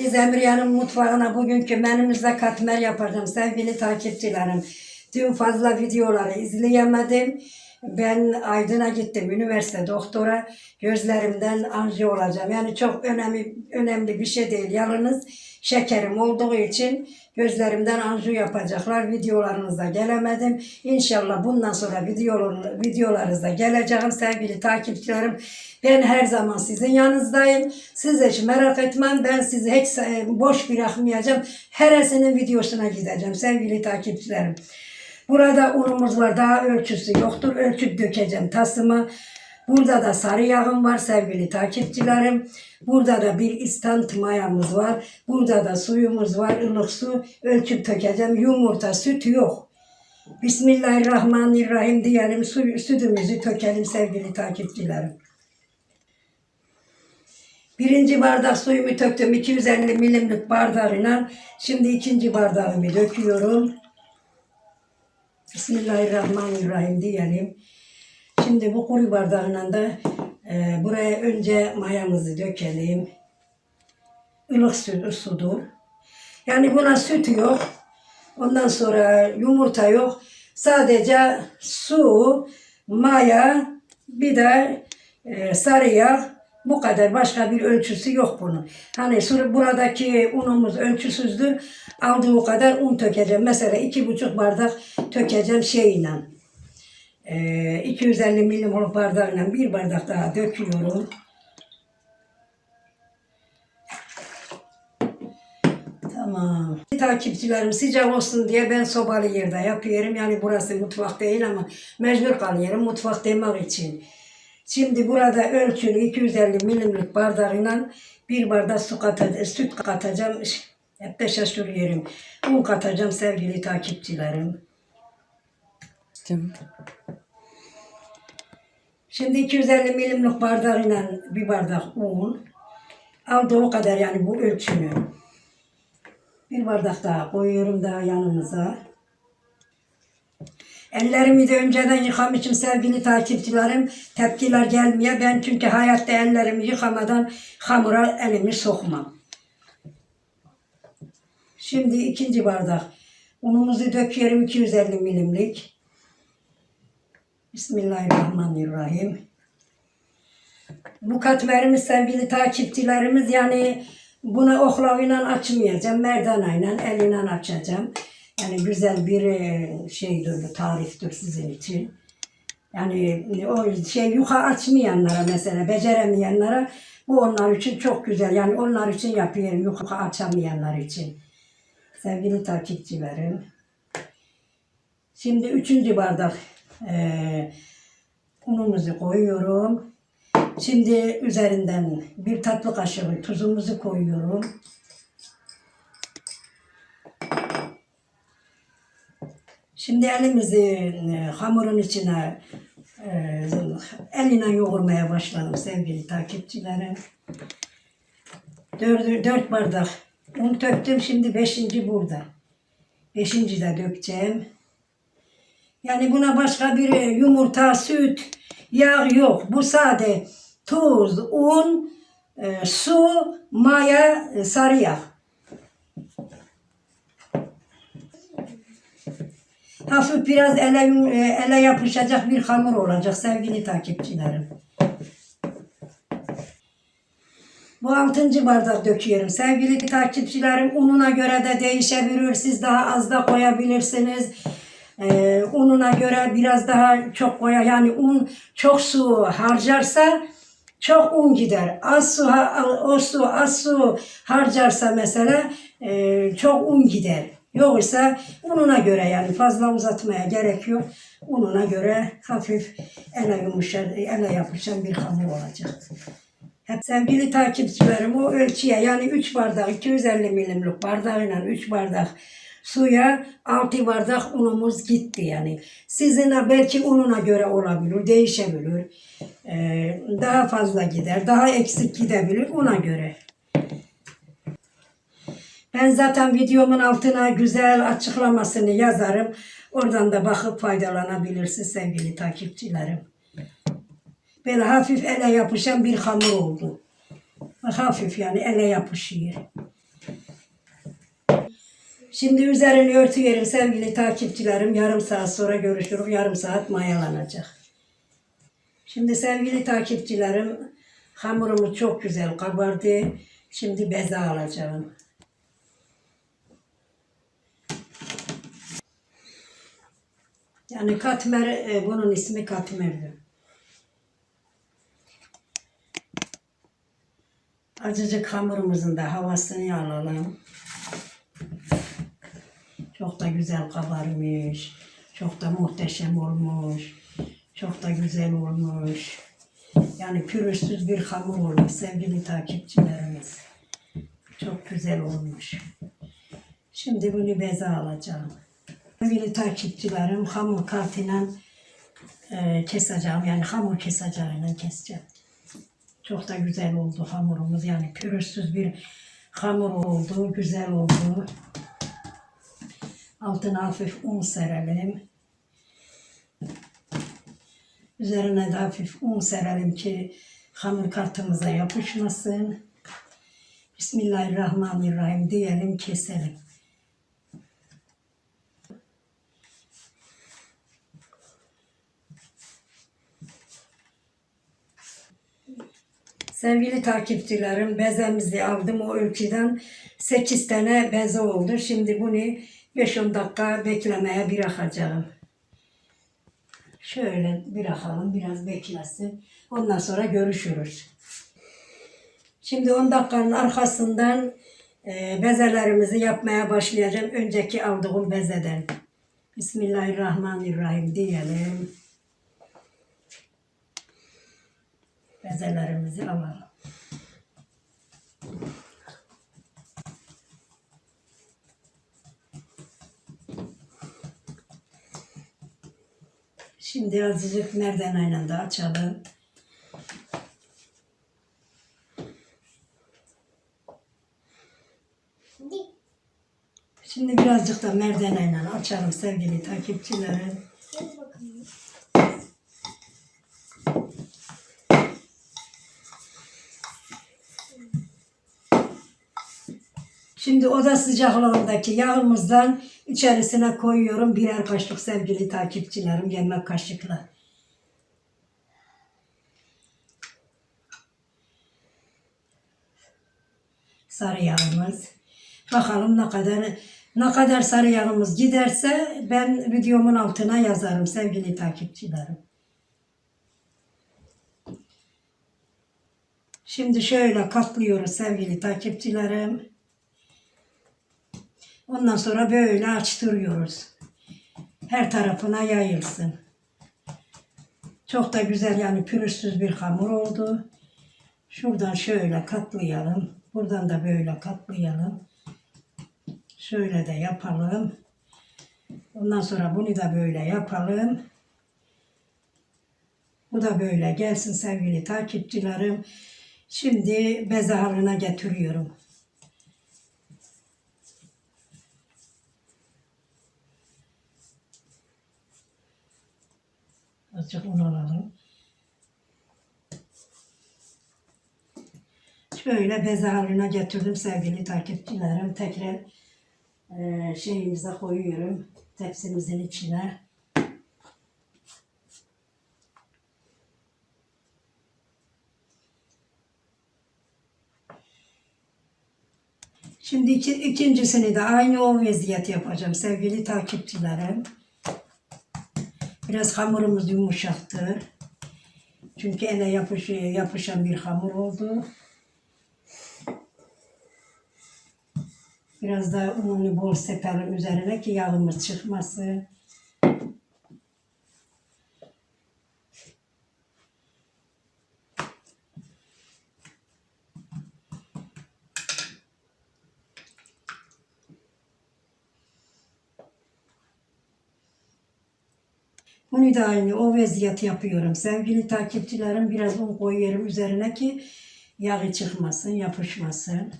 Biz Emriye'nin mutfağına bugünkü menümüzde katmer yapacağım sevgili takipçilerim. Dün fazla videoları izleyemedim. Ben Aydın'a gittim üniversite doktora. Gözlerimden anjiyo olacağım. Yani çok önemli önemli bir şey değil. Yalnız şekerim olduğu için gözlerimden anjiyo yapacaklar. Videolarınıza gelemedim. İnşallah bundan sonra videolar, videolarınızda geleceğim sevgili takipçilerim. Ben her zaman sizin yanınızdayım. Siz hiç merak etmeyin. Ben sizi hiç e, boş bırakmayacağım. Heresinin videosuna gideceğim sevgili takipçilerim. Burada unumuz var. Daha ölçüsü yoktur. Ölçüp dökeceğim tasıma. Burada da sarı yağım var sevgili takipçilerim. Burada da bir istant mayamız var. Burada da suyumuz var. ılık su. Ölçüp dökeceğim. Yumurta, süt yok. Bismillahirrahmanirrahim diyelim. Su, sütümüzü dökelim sevgili takipçilerim. Birinci bardak suyumu döktüm 250 milimlik bardağıyla. Şimdi ikinci bardağımı döküyorum. Bismillahirrahmanirrahim diyelim. Şimdi bu kuru bardağıyla da e, buraya önce mayamızı dökelim. Ilık süt, sudur. Yani buna süt yok. Ondan sonra yumurta yok. Sadece su, maya, bir de e, sarı yağ. Bu kadar. Başka bir ölçüsü yok bunun. Hani sur- buradaki unumuz ölçüsüzdür. Aldığı kadar un tökeceğim. Mesela iki buçuk bardak tökeceğim şeyle. E, 250 milimlik bardağıyla bir bardak daha döküyorum. Tamam. Takipçilerim sıcak olsun diye ben sobalı yerde yapıyorum. Yani burası mutfak değil ama mecbur kalıyorum mutfak demek için. Şimdi burada ölçülü 250 milimlik bardağıyla bir bardak su katacağım, süt katacağım. Hep de şaşırıyorum. Un katacağım sevgili takipçilerim. Şimdi 250 milimlik bardağıyla bir bardak un. Aldığı o kadar yani bu ölçünü. Bir bardak daha koyuyorum daha yanımıza. Ellerimi de önceden yıkamışım sevgili takipçilerim. Tepkiler gelmiyor. Ben çünkü hayatta ellerimi yıkamadan hamura elimi sokmam. Şimdi ikinci bardak. Unumuzu döküyorum 250 milimlik. Bismillahirrahmanirrahim. Bu katmerimiz sevgili takipçilerimiz yani bunu oklavıyla açmayacağım. Merdanayla eline açacağım. Yani güzel bir e, şeydir bu tariftir sizin için. Yani o şey yuka açmayanlara mesela beceremeyenlere bu onlar için çok güzel. Yani onlar için yapıyorum yuka açamayanlar için. Sevgili takipçilerim. Şimdi üçüncü bardak e, unumuzu koyuyorum. Şimdi üzerinden bir tatlı kaşığı tuzumuzu koyuyorum. Şimdi elimizi e, hamurun içine e, yoğurmaya başladım sevgili takipçilerim. Dört, dört bardak un döktüm. Şimdi beşinci burada. Beşinci de dökeceğim. Yani buna başka bir e, yumurta, süt, yağ yok. Bu sade tuz, un, e, su, maya, sarı yağ. Hafif biraz ele, e, ele yapışacak bir hamur olacak sevgili takipçilerim. Bu altıncı bardak döküyorum. Sevgili takipçilerim ununa göre de değişebilir. Siz daha az da koyabilirsiniz. Ee, ununa göre biraz daha çok koya. Yani un çok su harcarsa çok un gider. Az su, o su, az su harcarsa mesela e, çok un gider. Yoksa ununa göre yani fazla uzatmaya gerek yok. Ununa göre hafif ele yumuşar, ele yapışan bir hamur olacak. Hep sevgili takipçilerim o ölçüye yani 3 bardak 250 milimlik bardağıyla 3 bardak suya 6 bardak unumuz gitti yani. Sizin belki ununa göre olabilir, değişebilir. Ee, daha fazla gider, daha eksik gidebilir ona göre. Ben zaten videomun altına güzel açıklamasını yazarım. Oradan da bakıp faydalanabilirsiniz sevgili takipçilerim. Böyle hafif ele yapışan bir hamur oldu. Hafif yani ele yapışıyor. Şimdi üzerini örtüyorum sevgili takipçilerim. Yarım saat sonra görüşürüz. Yarım saat mayalanacak. Şimdi sevgili takipçilerim hamurumuz çok güzel kabardı. Şimdi beze alacağım. Yani katmer, e, bunun ismi katmerdir. Azıcık hamurumuzun da havasını alalım. Çok da güzel kabarmış. Çok da muhteşem olmuş. Çok da güzel olmuş. Yani pürüzsüz bir hamur olmuş sevgili takipçilerimiz. Çok güzel olmuş. Şimdi bunu beze alacağım. Sevgili takipçilerim hamur kartıyla e, keseceğim. Yani hamur keseceğiyle keseceğim. Çok da güzel oldu hamurumuz. Yani pürüzsüz bir hamur oldu. Güzel oldu. Altına hafif un serelim. Üzerine de hafif un serelim ki hamur kartımıza yapışmasın. Bismillahirrahmanirrahim diyelim keselim. Sevgili takipçilerim bezemizi aldım o ölçüden 8 tane beze oldu. Şimdi bunu 5-10 dakika beklemeye bırakacağım. Şöyle bırakalım biraz beklesin. Ondan sonra görüşürüz. Şimdi 10 dakikanın arkasından e, bezelerimizi yapmaya başlayacağım. Önceki aldığım bezeden. Bismillahirrahmanirrahim diyelim. Bezelerimizi alalım. Şimdi azıcık merdaneyle de açalım. Şimdi birazcık da merdaneyle açalım sevgili takipçilerim. Şimdi oda sıcaklığındaki yağımızdan içerisine koyuyorum birer kaşık sevgili takipçilerim yemek kaşıkla. Sarı yağımız. Bakalım ne kadar ne kadar sarı yağımız giderse ben videomun altına yazarım sevgili takipçilerim. Şimdi şöyle katlıyoruz sevgili takipçilerim. Ondan sonra böyle açtırıyoruz. Her tarafına yayılsın. Çok da güzel yani pürüzsüz bir hamur oldu. Şuradan şöyle katlayalım. Buradan da böyle katlayalım. Şöyle de yapalım. Ondan sonra bunu da böyle yapalım. Bu da böyle gelsin sevgili takipçilerim. Şimdi beze haline getiriyorum. Azıcık un alalım. Şöyle beze haline getirdim sevgili takipçilerim. Tekrar eee şeyimize koyuyorum. Tepsimizin içine. Şimdi iki, ikincisini de aynı o vaziyet yapacağım sevgili takipçilerim. Biraz hamurumuz yumuşaktır. Çünkü ele yapışıyor, yapışan bir hamur oldu. Biraz da ununu bol sepelim üzerine ki yağımız çıkmasın. Bunu da o vaziyet yapıyorum. Sevgili takipçilerim biraz un koyuyorum üzerine ki yağı çıkmasın, yapışmasın.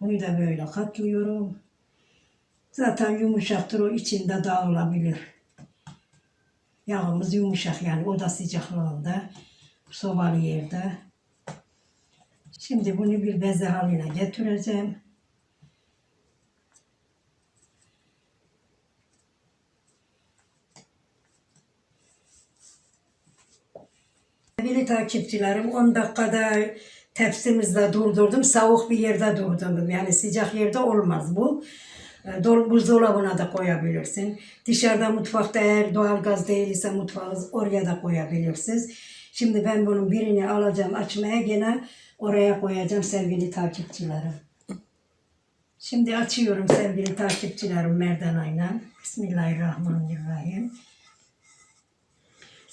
Bunu da böyle katlıyorum. Zaten yumuşaktır o içinde dağılabilir. Yağımız yumuşak yani oda sıcaklığında sobalı yerde. Şimdi bunu bir beze haline getireceğim. Sevgili takipçilerim 10 dakikada tepsimizde durdurdum. Soğuk bir yerde durdurdum. Yani sıcak yerde olmaz bu. E, dol- Buzdolabına da koyabilirsin. Dışarıda mutfakta eğer doğalgaz değilse mutfağınız oraya da koyabilirsiniz. Şimdi ben bunun birini alacağım açmaya gene oraya koyacağım sevgili takipçilerim. Şimdi açıyorum sevgili takipçilerim merdanayla. Bismillahirrahmanirrahim.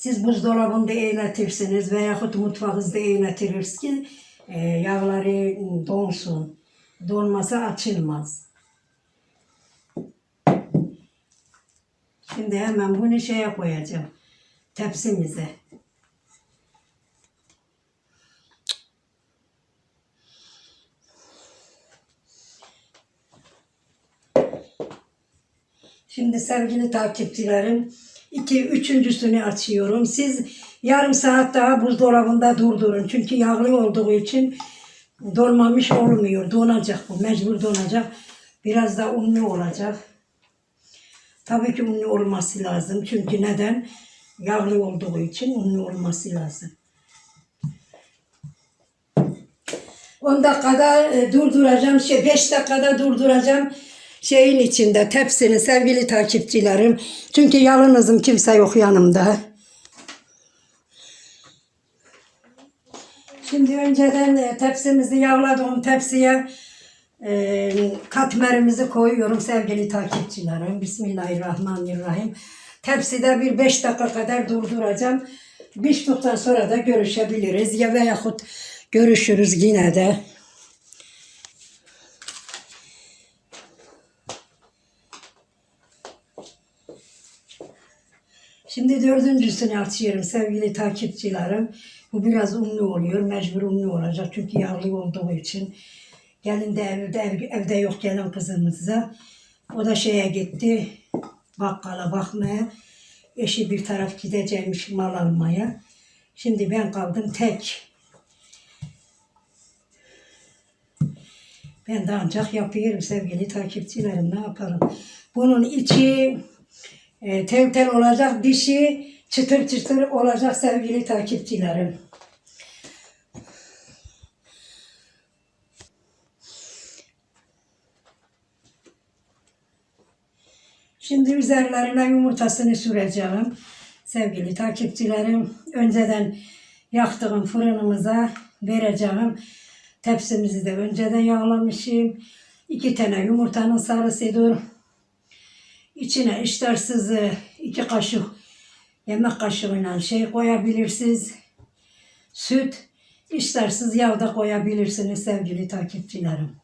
Siz buzdolabında eğletirsiniz veyahut mutfağınızda eğletirsiniz ki e, yağları donsun. Donmasa açılmaz. Şimdi hemen bunu şeye koyacağım. Tepsimize. Şimdi sevgili takipçilerim, iki, üçüncüsünü açıyorum. Siz yarım saat daha buzdolabında durdurun. Çünkü yağlı olduğu için donmamış olmuyor. Donacak bu, mecbur donacak. Biraz da unlu olacak. Tabii ki unlu olması lazım. Çünkü neden? Yağlı olduğu için unlu olması lazım. 10 dakikada e, durduracağım, şey 5 dakikada durduracağım şeyin içinde tepsinin sevgili takipçilerim. Çünkü yalnızım kimse yok yanımda. Şimdi önceden e, tepsimizi yağladığım tepsiye e, katmerimizi koyuyorum sevgili takipçilerim. Bismillahirrahmanirrahim. Tepside bir 5 dakika kadar durduracağım. Piştikten sonra da görüşebiliriz ya veyahut görüşürüz yine de. Şimdi dördüncüsünü açıyorum sevgili takipçilerim. Bu biraz unlu oluyor. Mecbur unlu olacak çünkü yağlı olduğu için. Gelin de evde, ev- evde yok gelen kızımızda. O da şeye gitti. Bakkala bakmaya. Eşi bir taraf gidecekmiş mal almaya. Şimdi ben kaldım tek. Ben de ancak yapıyorum sevgili takipçilerim. Ne yapalım? Bunun içi e, tel tel olacak, dişi çıtır çıtır olacak sevgili takipçilerim. Şimdi üzerlerine yumurtasını süreceğim. Sevgili takipçilerim, önceden yaktığım fırınımıza vereceğim. Tepsimizi de önceden yağlamışım. İki tane yumurtanın sarısıdır. İçine iştarsızı iki kaşık yemek kaşığıyla şey koyabilirsiniz. Süt, iştarsız yağ da koyabilirsiniz sevgili takipçilerim.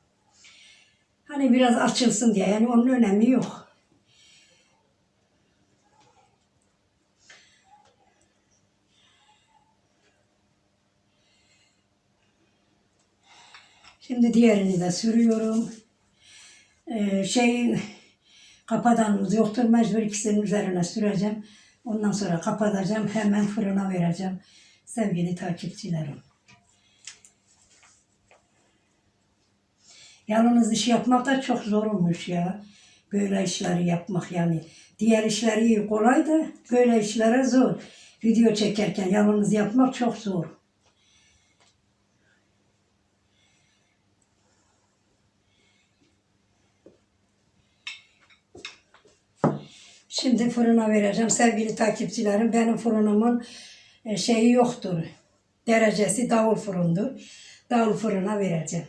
Hani biraz açılsın diye yani onun önemi yok. Şimdi diğerini de sürüyorum. Ee, şeyin kapadanımız yoktur. Mecbur ikisinin üzerine süreceğim. Ondan sonra kapatacağım. Hemen fırına vereceğim. Sevgili takipçilerim. Yalnız iş yapmak da çok zormuş ya. Böyle işleri yapmak yani. Diğer işleri kolay da böyle işlere zor. Video çekerken yalnız yapmak çok zor. Şimdi fırına vereceğim. Sevgili takipçilerim benim fırınımın e, şeyi yoktur. Derecesi davul fırındır. Davul fırına vereceğim.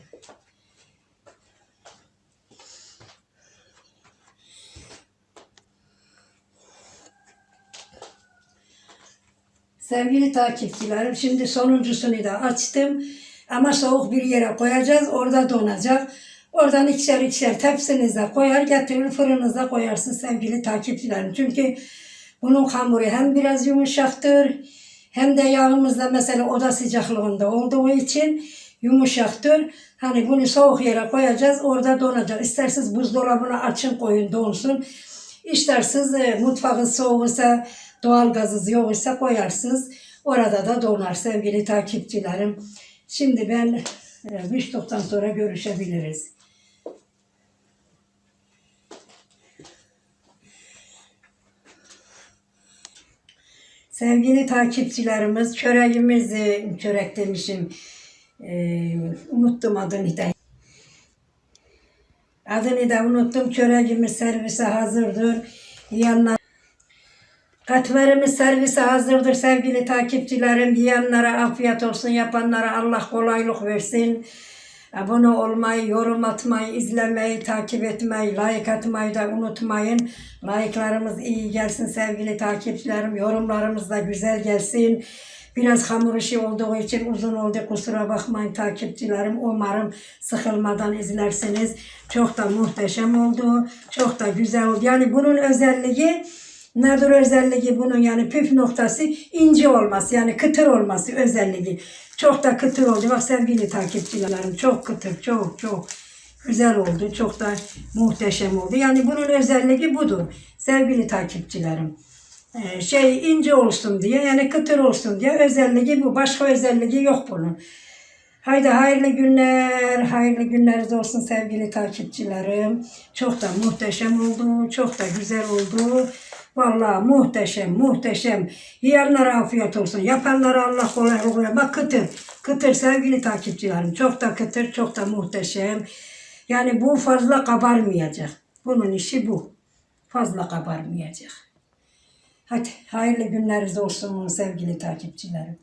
Sevgili takipçilerim şimdi sonuncusunu da açtım. Ama soğuk bir yere koyacağız. Orada donacak. Oradan ikişer ikişer tepsinize koyar getirir fırınıza koyarsın sevgili takipçilerim. Çünkü bunun hamuru hem biraz yumuşaktır hem de yağımızda mesela oda sıcaklığında olduğu için yumuşaktır. Hani bunu soğuk yere koyacağız orada donacak. İsterseniz buzdolabına açın koyun donsun. İsterseniz e, mutfağınız soğuksa doğalgazınız yoksa koyarsınız. Orada da donar sevgili takipçilerim. Şimdi ben E, Biçtikten sonra görüşebiliriz. Sevgili takipçilerimiz, çöreğimizi, çörek demişim, e, unuttum adını da. Adını da unuttum, çöreğimiz servise hazırdır. Yiyenler Katmerimiz servise hazırdır sevgili takipçilerim. Yiyenlere afiyet olsun, yapanlara Allah kolaylık versin. Abone olmayı, yorum atmayı, izlemeyi, takip etmeyi, like atmayı da unutmayın. Like'larımız iyi gelsin sevgili takipçilerim. Yorumlarımız da güzel gelsin. Biraz hamur işi olduğu için uzun oldu kusura bakmayın takipçilerim. Umarım sıkılmadan izlersiniz. Çok da muhteşem oldu. Çok da güzel oldu. Yani bunun özelliği Nedir özelliği bunun yani püf noktası ince olması yani kıtır olması özelliği. Çok da kıtır oldu. Bak sevgili takipçilerim çok kıtır çok çok güzel oldu. Çok da muhteşem oldu. Yani bunun özelliği budur sevgili takipçilerim. Ee, şey ince olsun diye yani kıtır olsun diye özelliği bu. Başka özelliği yok bunun. Haydi hayırlı günler, hayırlı günleriniz olsun sevgili takipçilerim. Çok da muhteşem oldu, çok da güzel oldu. Vallahi muhteşem, muhteşem. Yiyenlere afiyet olsun, yapanlara Allah kolaylık versin. Bak kıtır, kıtır sevgili takipçilerim. Çok da kıtır, çok da muhteşem. Yani bu fazla kabarmayacak. Bunun işi bu. Fazla kabarmayacak. Hadi hayırlı günleriniz olsun sevgili takipçilerim.